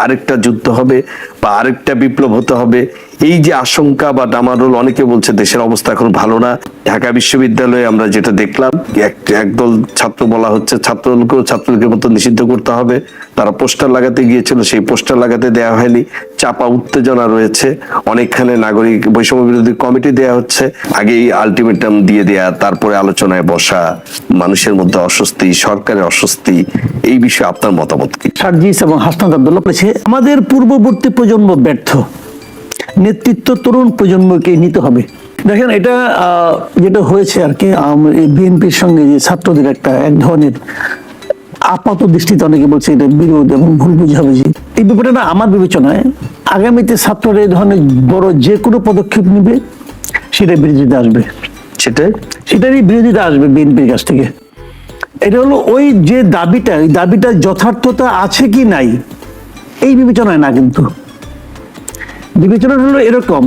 আরেকটা যুদ্ধ হবে বা আরেকটা বিপ্লব হতে হবে। এই যে আশঙ্কা বা ডামারোল অনেকে বলছে দেশের অবস্থা এখন ভালো না। ঢাকা বিশ্ববিদ্যালয়ে আমরা যেটা দেখলাম এক- একদল ছাত্র বলা হচ্ছে, ছাত্রদলকেও ছাত্রলীগের মতো নিষিদ্ধ করতে হবে। তারা পোস্টার লাগাতে গিয়েছিল, সেই পোস্টার লাগাতে দেওয়া হয়নি। চাপা উত্তেজনা রয়েছে। অনেকখানে নাগরিক বৈষম্য বিরোধী কমিটি দেয়া হচ্ছে। আগেই আলটিমেটাম দিয়ে দেয়া, তারপরে আলোচনায় বসা, মানুষের মধ্যে অস্বস্তি, সরকারের অস্বস্তি, এই বিষয়ে আপনার মতামত কি? সার্জিস এবং হাসনাত আব্দুল্লাহ বলেছে, আমাদের পূর্ববর্তী প্রজন্ম ব্যর্থ। নেতৃত্ব তরুণ প্রজন্মকে নিতে হবে। দেখেন এটা যেটা হয়েছে আর কি বিএনপির সঙ্গে যে ছাত্রদের একটা এক ধরনের আপাত দৃষ্টিতে অনেকে বলছে এটা বিরোধ এবং ভুল বুঝাবুঝি। এই ব্যাপারটা না আমার বিবেচনায় আগামীতে ছাত্ররা এই ধরনের বড় যে কোনো পদক্ষেপ নেবে সেটা বিরোধিতা আসবে। সেটাই? সেটারই বিরোধিতা আসবে বিএনপির কাছ থেকে। এটা হলো ওই যে দাবিটা ওই দাবিটার যথার্থতা আছে কি নাই এই বিবেচনায় না কিন্তু। বিবেচনা হলো এরকম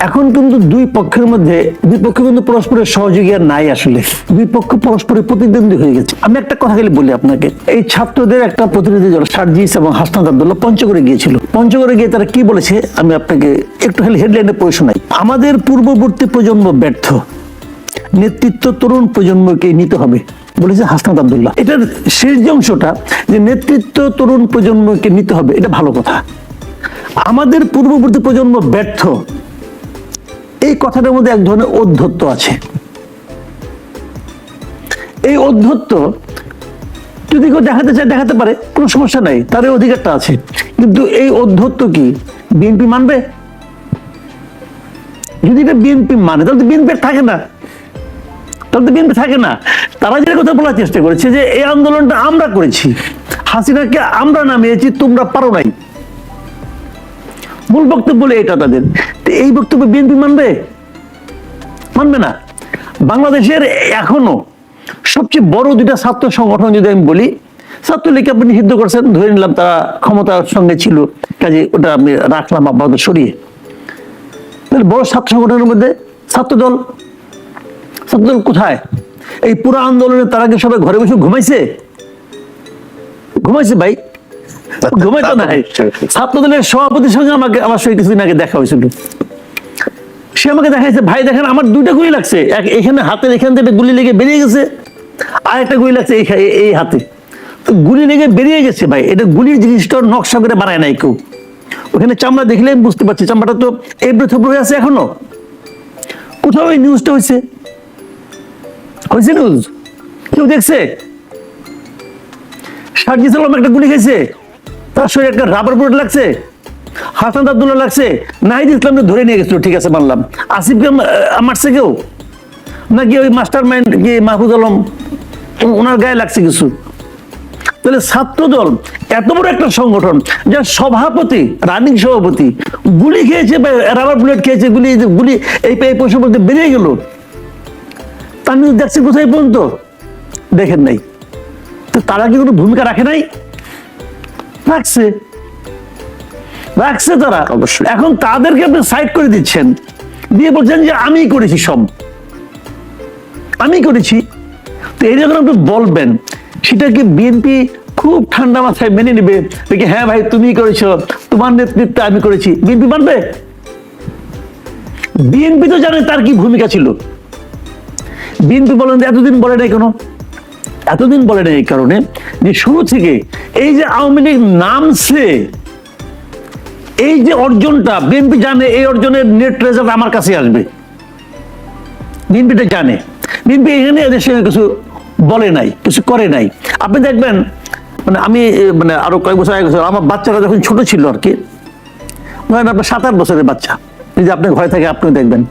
এখন কিন্তু দুই পক্ষের মধ্যে, দুই পক্ষ কিন্তু পরস্পরের সহযোগী আর নাই আসলে। দুই পক্ষ পরস্পরের প্রতিদ্বন্দ্বী হয়ে গেছে। আমি একটা কথা খালি বলি আপনাকে। এই ছাত্রদের একটা প্রতিনিধি দল, সার্জিস এবং হাসনাত আব্দুল্লাহ পঞ্চগড়ে গিয়েছিল। পঞ্চগড়ে গিয়ে তারা কি বলেছে, আমি আপনাকে একটু খালি হেডলাইনে পড়ে শোনাই। আমাদের পূর্ববর্তী প্রজন্ম ব্যর্থ। নেতৃত্ব তরুণ প্রজন্মকে নিতে হবে, বলেছে হাসনাত আব্দুল্লাহ। এটার শেষ যে অংশটা, যে নেতৃত্ব তরুণ প্রজন্মকে নিতে হবে, এটা ভালো কথা। আমাদের পূর্ববর্তী প্রজন্ম ব্যর্থ। এই কথাটার মধ্যে এক ধরনের অধ্যত্ব আছে। এই অধ্যত্ব যদি কেউ দেখাতে চায়, দেখাতে পারে, কোনো সমস্যা নাই তার অধিকারটা আছে। কিন্তু এই অধ্যত্ব কি, বিএনপি মানবে? যদি এটা বিএনপি মানে তাহলে তো বিএনপি থাকে না। তাহলে তো বিএনপি থাকে না। তারা যেটা কথা বলার চেষ্টা করেছে যে, এই আন্দোলনটা আমরা করেছি। হাসিনাকে আমরা নামিয়েছি, তোমরা পারো নাই। মূল বক্তব্য বলে এটা তাদের। এই বক্তব্য বিএনপি মানবে? মানবে না। বাংলাদেশের এখনও সবচেয়ে বড় দুইটা ছাত্র সংগঠন যদি আমি বলি, ছাত্রলীগকে আপনি নিষিদ্ধ করছেন, ধরে নিলাম তারা ক্ষমতার সঙ্গে ছিল, কাজে ওটা আমি রাখলাম, আপাতত সরিয়ে। তাহলে বড় ছাত্র সংগঠনের মধ্যে ছাত্রদল ছাত্রদল কোথায়? এই পুরো আন্দোলনে তারা কি সবাই ঘরে বসে ঘুমাইছে? ঘুমাইছে ভাই। ঘুমাইতো না ছাত্রদলের সভাপতির সঙ্গে আমাকে আমার সঙ্গে কিছুদিন আগে দেখা হয়েছিল। সে আমাকে দেখাইছে ভাই দেখেন আমার দুইটা গুলি লাগছে। এখানে হাতের এখান থেকে গুলি লেগে বেরিয়ে গেছে আর একটা গুলি লাগছে এই- হাতে। তো গুলি লেগে বেরিয়ে গেছে ভাই। এটা গুলির জিনিসটা নকশা করে বানায় নাই কেউ। ওখানে চামড়া দেখলে আমি বুঝতে পারছি চামড়াটা তো এবড়ে থবড়ে আছে এখনও। কোথাও এই নিউজটা হয়েছে? হয়েছে নিউজ কেউ দেখছে? সার্জিস আলম একটা গুলি খেয়েছে তার শরীরে একটা রাবার বুলেট লাগছে, হাসান আব্দুল্লাহ লাগছে, নাহিদ ইসলামকে ধরে নিয়ে গেছিল, ঠিক আছে, মানলাম। আসিফকে মারছে কেউ? নাকি ওই মাস্টার মাইন্ড কি, মাহফুজ আলম? ওনার গায়ে লাগছে কিছু? তাহলে ছাত্রদল, এত বড় একটা সংগঠন, যার সভাপতি রানিং সভাপতি, গুলি খেয়েছে রাবার বুলেট খেয়েছে, গুলি গুলি, এই এই পয়সা বলতে বেরিয়ে গেল। তার দেখছে কোথায় পর্যন্ত? দেখেন নাই। তো তারা কি কোনো ভূমিকা রাখে নাই? রাখছে। রাখছে তারা। অবশ্যই। এখন তাদেরকে আপনি সাইড করে দিচ্ছেন। দিয়ে বলছেন যে আমি করেছি সব। আমি করেছি। তো এই যখন আপনি বলবেন সেটা কি বিএনপি খুব ঠান্ডা মাথায় মেনে নেবে। নাকি হ্যাঁ ভাই তুমি করেছ। তোমার নেতৃত্বে আমি করেছি। বিএনপি মানবে? বিএনপি তো জানে তার কি ভূমিকা ছিল। বিএনপি বলেন এতদিন বলে নাই কেন? এতদিন বলে এই কারণে যে শুরু থেকে এই যে আওয়ামী লীগ নামছে, এই যে অর্জনটা বিএনপি জানে এই অর্জনের নেট রেজাল্ট আমার কাছে আসবে। বিএনপিটা জানে। বিএনপি এখানে এদের সঙ্গে কিছু বলে নাই, কিছু করে নাই। আপনি দেখবেন মানে আমি মানে আরও কয়েক বছর আগে আমার বাচ্চারা যখন ছোট ছিল আর কি, ধরেন আপনার সাত আট বছরের বাচ্চা যদি আপনি ঘরে থাকে আপনি দেখবেন।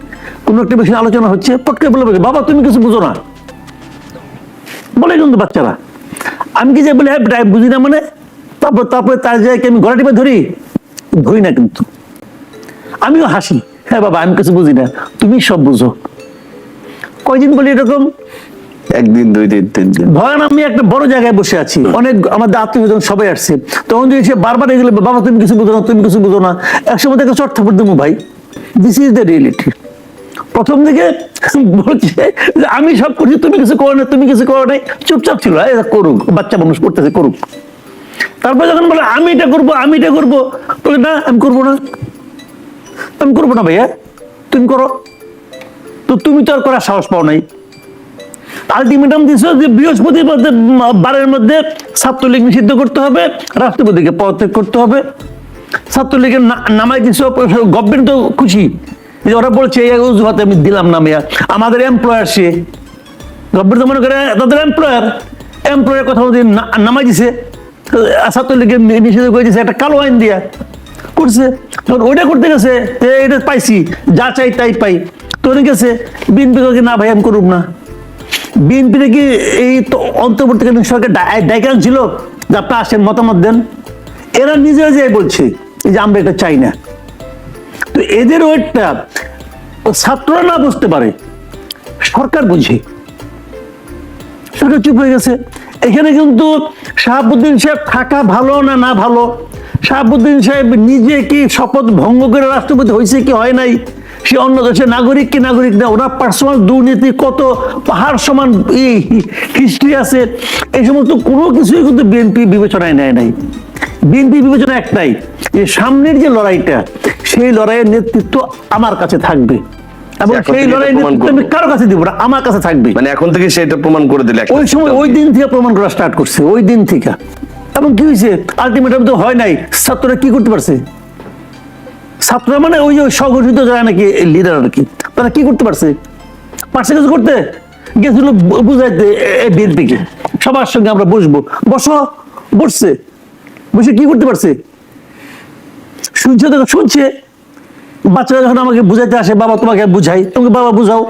কোনো একটা বিষয়ে আলোচনা হচ্ছে, পটকে বলে বাবা, তুমি কিছু বুঝো না। বলে কিন্তু বাচ্চারা। আমি কি যে বলি হ্যাঁ বুঝি না মানে তারপর তারপরে তার জায়গায় আমি গলা টিপে ধরি ধরি না কিন্তু। আমিও হাসি। হ্যাঁ বাবা আমি কিছু বুঝি না। তুমি সব বুঝো। কয়দিন বলি এরকম? একদিন দুই দিন তিন দিন। ধরেন আমি একটা বড় জায়গায় বসে আছি। অনেক আমাদের আত্মীয় সবাই আসছে। তখন যদি সে বারবার এগুলো বাবা তুমি কিছু বুঝো না তুমি কিছু বুঝো না। একসময় থেকে চট থাপড় দেবো ভাই দিস ইজ দ্য রিয়েলিটি প্রথম দিকে বলছে যে আমি সব করছি তুমি কিছু করো না তুমি কিছু করো নাই। চুপচাপ ছিল "এই, করুক বাচ্চা মানুষ করতেছে করুক। তারপর যখন বলে আমি এটা করব আমি এটা করব বলে না আমি করব না। আমি করব না ভাইয়া তুমি করো। তো তুমি তো আর করার সাহস পাও নাই। আলটিমেটাম দিছ যে বৃহস্পতিবার বারের মধ্যে ছাত্রলীগ নিষিদ্ধ করতে হবে রাষ্ট্রপতিকে পদত্যাগ করতে হবে। ছাত্রলীগের না- নামাই দিছ গভর্নমেন্ট তো খুশি। ওরা বলছে, এই অজুহাতে আমি দিলাম না মেয়া। আমাদের এমপ্লয়ার সে। গভর্নমেন্ট মনে করে তাদের এমপ্লয়ার এমপ্লয়ার কথা না- নামাই দিছে। ছাত্রলীগের নি- নিষিদ্ধ করে দিছে, একটা কালো আইন দিয়া। করছে। তখন ওইটা করতে গেছে এটা পাইছি। যা চাই তাই পাই। তো গেছে, বিএনপি না ভাই, আমি করুম না। বিএনপি কি এই অন্তর্বর্তীকালীন সরকার ডাইকান ছিল যে আপনারা আসেন, মতামত দেন। এরা নিজেরা যে বলছে যে আমরা এটা চাই না। এদের ওয়েটটা ছাত্ররা না বুঝতে পারে। সরকার বুঝে। সরকার চুপ হয়ে গেছে। এখানে কিন্তু শাহাবুদ্দিন সাহেব থাকা ভালো না না ভালো? শাহাবুদ্দিন সাহেব নিজে কি শপথ ভঙ্গ করে রাষ্ট্রপতি হয়েছে কি হয় নাই? সে অন্য দেশের নাগরিক কি নাগরিক না? ওরা পার্সোনাল দুর্নীতি কত পাহাড় সমান হিস্ট্রি আছে? এই সমস্ত কোনো কিছুই কিন্তু বিএনপি বিবেচনায় নেয় নাই। বিএনপি বিবেচনা একটাই। যে সামনের যে লড়াইটা সেই লড়াইয়ের নেতৃত্ব আমার কাছে থাকবে। এবং সেই থেকে লড়াইয়ের নেতৃত্ব আমি কারও কাছে দিব না আমার কাছে থাকবে। মানে এখন থেকে সেটা প্রমাণ করে দিলে ওই সময় ওই দিন থেকে প্রমাণ করা স্টার্ট করছে ওই দিন থেকে। এবং কি হয়েছে? আলটিমেটাম তো হয় নাই। ছাত্ররা কি করতে পারছে? ছাত্ররা মানে ওই সংগঠিত যারা নাকি লিডার আর কি তারা কি করতে পারছে? পারছে কিছু করতে? গেছিল বুঝাইতে বিএনপিকে। সবার সঙ্গে আমরা বসবো। বসো বসছে। বসে কি করতে পারছে? শুনছে তো শুনছে। বাচ্চারা যখন আমাকে বুঝাইতে আসে বাবা তোমাকে বুঝাই। তোমাকে বাবা বুঝাও।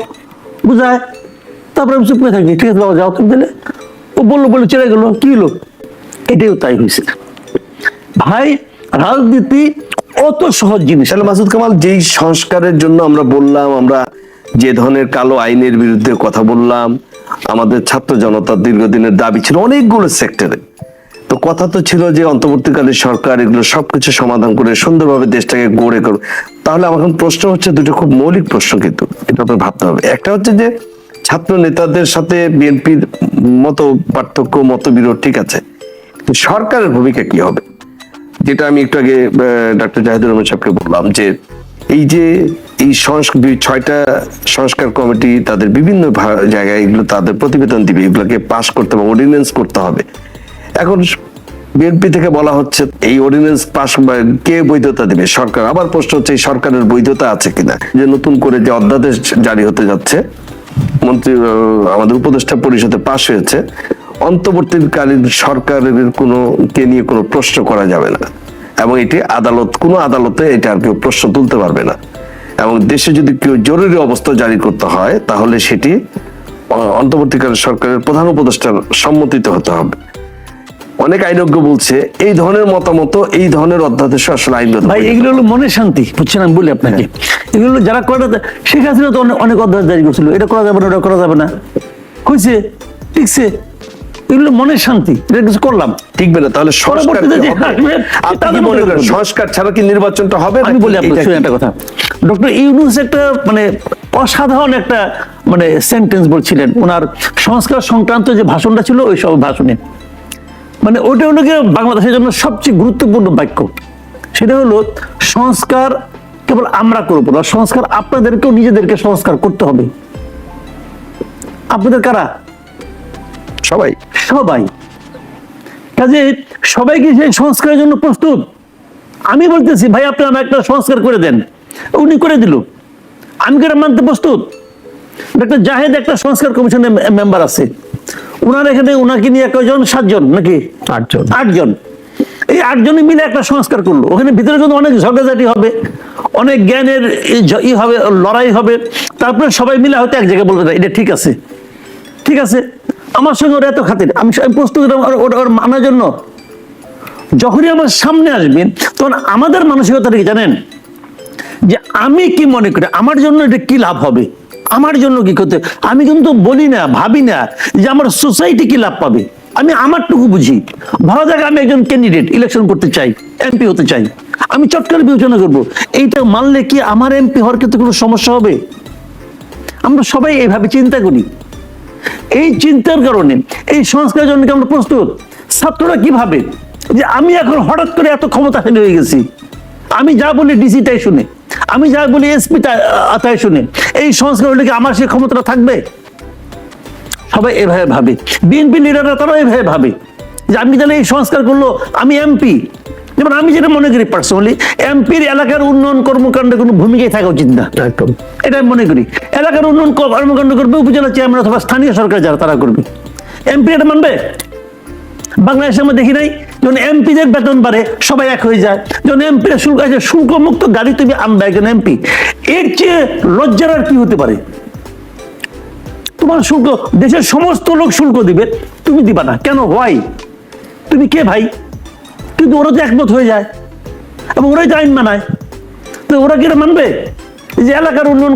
বুঝায়। তারপরে আমি চুপ করে থাকি। ঠিক আছে বাবা যাও। তুমি দিলে ও বলল বলল চলে গেলো। কি হলো? এটাও তাই হয়েছে। ভাই রাজনীতি অত সহজ জিনিস তাহলে মাসুদ কামাল যেই সংস্কারের জন্য আমরা বললাম আমরা যে ধরনের কালো আইনের বিরুদ্ধে কথা বললাম আমাদের ছাত্র জনতার দীর্ঘদিনের দাবি ছিল অনেকগুলো সেক্টরে। তো কথা তো ছিল যে অন্তর্বর্তীকালীন সরকার এগুলো সবকিছু সমাধান করে সুন্দরভাবে দেশটাকে গড়ে করবে তাহলে আমার প্রশ্ন হচ্ছে দুটো খুব মৌলিক প্রশ্ন কিন্তু, এটা আপনার ভাবতে হবে। একটা হচ্ছে যে ছাত্র নেতাদের সাথে বিএনপির মতো পার্থক্য, মতবিরোধ ঠিক আছে সরকারের ভূমিকা কি হবে? যেটা আমি একটু আগে ডক্টর জাহিদুর রহমান সাহেবকে বললাম যে এই যে এই ছয়টা সংস্কার কমিটি তাদের বিভিন্ন জায়গায় এগুলো তাদের প্রতিবেদন দিবে, এগুলোকে পাশ করতে হবে অর্ডিন্যান্স করতে হবে। এখন বিএনপি থেকে বলা হচ্ছে, এই অর্ডিন্যান্স পাস কে বৈধতা দিবে? সরকার। আবার প্রশ্ন হচ্ছে, এই সরকারের বৈধতা আছে কিনা? যে নতুন করে যে অধ্যাদেশ জারি হতে যাচ্ছে, মন্ত্রী আমাদের উপদেষ্টা পরিষদে পাশ হয়েছে, অন্তর্বর্তীকালীন সরকারের কোনো, কে নিয়ে কোনো প্রশ্ন করা যাবে না। এবং এটি আদালত, কোনো আদালতে এটা আর কেউ প্রশ্ন তুলতে পারবে না। এবং দেশে যদি কেউ জরুরি অবস্থা জারি করতে হয়, তাহলে সেটি অন্তর্বর্তীকালীন সরকারের প্রধান উপদেষ্টার সম্মতিতে হতে হবে। অনেক আইনজ্ঞ বলছে এই ধরনের মতামত এই ধরনের অধ্যাদেশ আসলে আইনগত ভাই এগুলো হলো মনের শান্তি বুঝছেন? আমি বলি আপনাকে। এগুলো হলো যারা করে শেখ হাসিনা তো অনেক- অধ্যায় জারি করছিল। এটা করা যাবে না ওটা করা যাবে না। হয়েছে ঠিকছে এগুলো মনের শান্তি। এটা কিছু করলাম। না তাহলে সংস্কার? আপনি মনে করেন ছাড়া কি নির্বাচনটা হবে আমি বলি আপনার? একটা কথা। ডক্টর ইউনুস একটা মানে অসাধারণ একটা মানে সেন্টেন্স বলছিলেন। ওনার সংস্কার সংক্রান্ত যে ভাষণটা ছিল ওই সব ভাষণে। মানে ওটা হলো গিয়ে বাংলাদেশের জন্য সবচেয়ে গুরুত্বপূর্ণ বাক্য। সেটা হলো সংস্কার কেবল আমরা করব না সংস্কার আপনাদেরকেও নিজেদেরকে সংস্কার করতে হবে। আপনাদের কারা? সবাই। সবাই। কাজে সবাই কি সেই সংস্কারের জন্য প্রস্তুত? আমি বলতেছি ভাই আপনি আমার একটা সংস্কার করে দেন। উনি করে দিল। আমি করে মানতে প্রস্তুত? ডক্টর জাহেদ একটা সংস্কার কমিশনের মেম্বার আছে। ওনার এখানে ওনাকে নিয়ে কয়জন? সাতজন নাকি? আটজন। আটজন। এই আটজনে মিলে একটা সংস্কার করল। ওখানে ভিতরে কিন্তু অনেক ঝগড়াঝাটি হবে অনেক জ্ঞানের ই হবে লড়াই হবে। তারপরে সবাই মিলে হয়তো এক জায়গায় বলতে এটা ঠিক আছে। ঠিক আছে। আমার সঙ্গে ওরা এত খাতির। আমি প্রস্তুত ওর মানার জন্য। যখনই আমার সামনে আসবেন তখন আমাদের মানসিকতাটা কি জানেন যে আমি কি মনে করি? আমার জন্য এটা কি লাভ হবে? আমার জন্য কি করতে আমি কিন্তু বলি না, ভাবি না যে আমার সোসাইটি কি লাভ পাবে। আমি আমারটুকু বুঝি। ভালো যাক আমি একজন ক্যান্ডিডেট ইলেকশন করতে চাই এমপি হতে চাই। আমি চট করে বিবেচনা করব। এইটা মানলে কি আমার এমপি হওয়ার ক্ষেত্রে কোনো সমস্যা হবে? আমরা সবাই এইভাবে চিন্তা করি। এই চিন্তার কারণে, এই সংস্কারের জন্য আমরা প্রস্তুত? ছাত্ররা কীভাবে যে আমি এখন হঠাৎ করে এত ক্ষমতাশালী হয়ে গেছি। আমি যা বলি ডিসি তাই শুনে। আমি যা বলি এসপি তাই শুনে। এই সংস্কার হলে কি আমার সেই ক্ষমতাটা থাকবে? সবাই এভাবে ভাবে। বিএনপি লিডাররা তারাও এভাবে ভাবে। যে আমি তাহলে এই সংস্কার করল আমি এমপি যেমন আমি যেটা মনে করি পার্সোনালি এমপির এলাকার উন্নয়ন কর্মকাণ্ডে কোনো ভূমিকাই থাকা উচিত না। একদম। এটা আমি মনে করি। এলাকার উন্নয়ন কর্মকাণ্ড করবে উপজেলা চেয়ারম্যান অথবা স্থানীয় সরকার যারা তারা করবে। এমপি এটা মানবে? বাংলাদেশে আমরা দেখি নাই। যখন এমপিদের বেতন বাড়ে, সবাই এক হয়ে যায়। যখন এমপি শুল্ক আছে শুল্ক মুক্ত গাড়ি তুমি আনবে একজন এমপি এর চেয়ে লজ্জার আর কি হতে পারে? তোমার শুল্ক, দেশের সমস্ত লোক শুল্ক দিবে, তুমি দিবা না। কেন? হোয়াই তুমি কে ভাই? কিন্তু ওরা তো একমত হয়ে যায়। এবং ওরাই তো আইন মানায়। তো ওরা কি মানবে? যে এলাকার উন্নয়ন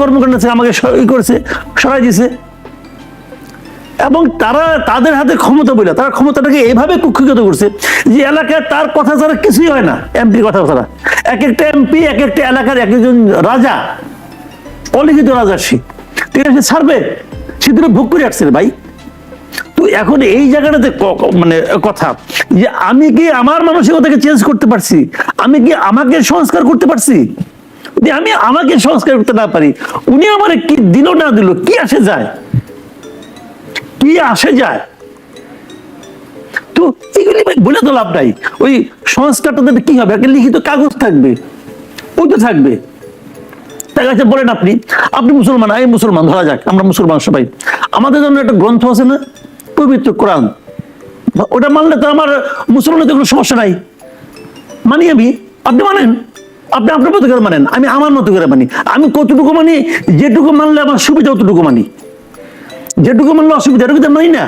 কর্মকাণ্ড আছে, আমাকে ই করেছে, সরাই দিছে। এবং তারা তাদের হাতে ক্ষমতা বলে তারা ক্ষমতাটাকে এভাবে কুক্ষিগত করছে যে এলাকায় তার কথা ছাড়া কিছুই হয় না এমপির কথা ছাড়া। এক একটা এমপি এক একটা এলাকার এক একজন রাজা, অলিখিত রাজা সে। ঠিক আছে, ছাড়বে, সে দুটো ভোগ করে আসছে ভাই। তো এখন এই জায়গাটাতে মানে কথা যে আমি কি আমার মানসিকতাকে চেঞ্জ করতে পারছি? আমি কি আমাকে সংস্কার করতে পারছি? আমি আমাকে সংস্কার করতে না পারি, উনি আমার কি দিল না দিল, কি আসে যায়? কি আসে যায়। তো এগুলি বলে তো লাভ নাই। ওই সংস্কারটা তাদের কি হবে? একটা লিখিত কাগজ থাকবে। ওই তো থাকবে। তার কাছে বলেন আপনি আপনি মুসলমান, আমি মুসলমান, ধরা যাক, আমরা মুসলমান সবাই। আমাদের জন্য একটা গ্রন্থ আছে না? পবিত্র কোরআন। ওটা মানলে তো আমার মুসলমানের কোনো সমস্যা নাই। মানি আমি? আপনি মানেন? আপনি আপনার মতো করে মানেন। আমি আমার মতো করে মানি। আমি কতটুকু মানি? যেটুকু মানলে আমার সুবিধা অতটুকু মানি। যেটুকু মানলে অসুবিধা এটুকু মানি না।